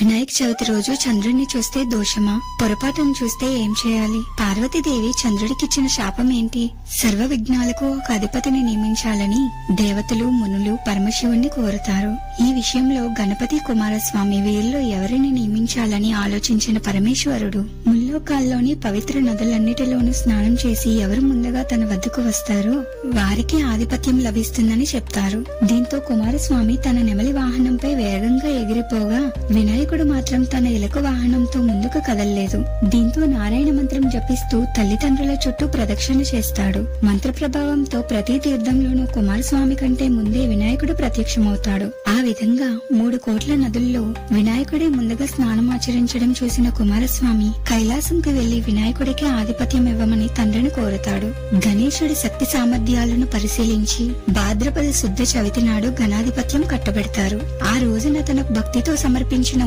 వినాయక చవితి రోజు చంద్రుడిని చూస్తే దోషమా? పొరపాటును చూస్తే ఏం చేయాలి? పార్వతీదేవి చంద్రుడికిచ్చిన శాపం ఏంటి సర్వ విఘ్నాలకు ఒక అధిపతిని నియమించాలని దేవతలు మునులు పరమశివుణ్ణి కోరుతారు. ఈ విషయంలో గణపతి కుమారస్వామి వీరిలో ఎవరిని నియమించాలని ఆలోచించిన పరమేశ్వరుడు ముల్లోకాల్లోని పవిత్ర నదులన్నిటిలోనూ స్నానం చేసి ఎవరు ముందుగా తన వద్దకు వస్తారో వారికి ఆధిపత్యం లభిస్తుందని చెప్తారు. దీంతో కుమారస్వామి తన నెమలి వాహనంపై వేగంగా ఎగిరిపోగా వినాయకుడు మాత్రం తన ఇలక వాహనంతో ముందుకు కదల్లేదు. దీంతో నారాయణ మంత్రం జపిస్తూ తల్లిదండ్రుల చుట్టూ ప్రదక్షిణ చేస్తాడు. మంత్ర ప్రభావంతో ప్రతి తీర్థంలోనూ కుమారస్వామి కంటే ముందే వినాయకుడు ప్రత్యక్షమవుతాడు. ఆ విధంగా మూడు కోట్ల నదుల్లో వినాయకుడే ముందుగా స్నానం ఆచరించడం చూసిన కుమారస్వామి కైలాసంకి వెళ్ళి వినాయకుడికి ఆధిపత్యం ఇవ్వమని తండ్రిని కోరుతాడు. గణేశుడి శక్తి సామర్థ్యాలను పరిశీలించి భాద్రపద శుద్ధ చవితి నాడు గణాధిపత్యం కట్టబెడతారు. ఆ రోజున తనకు భక్తితో సమర్పించిన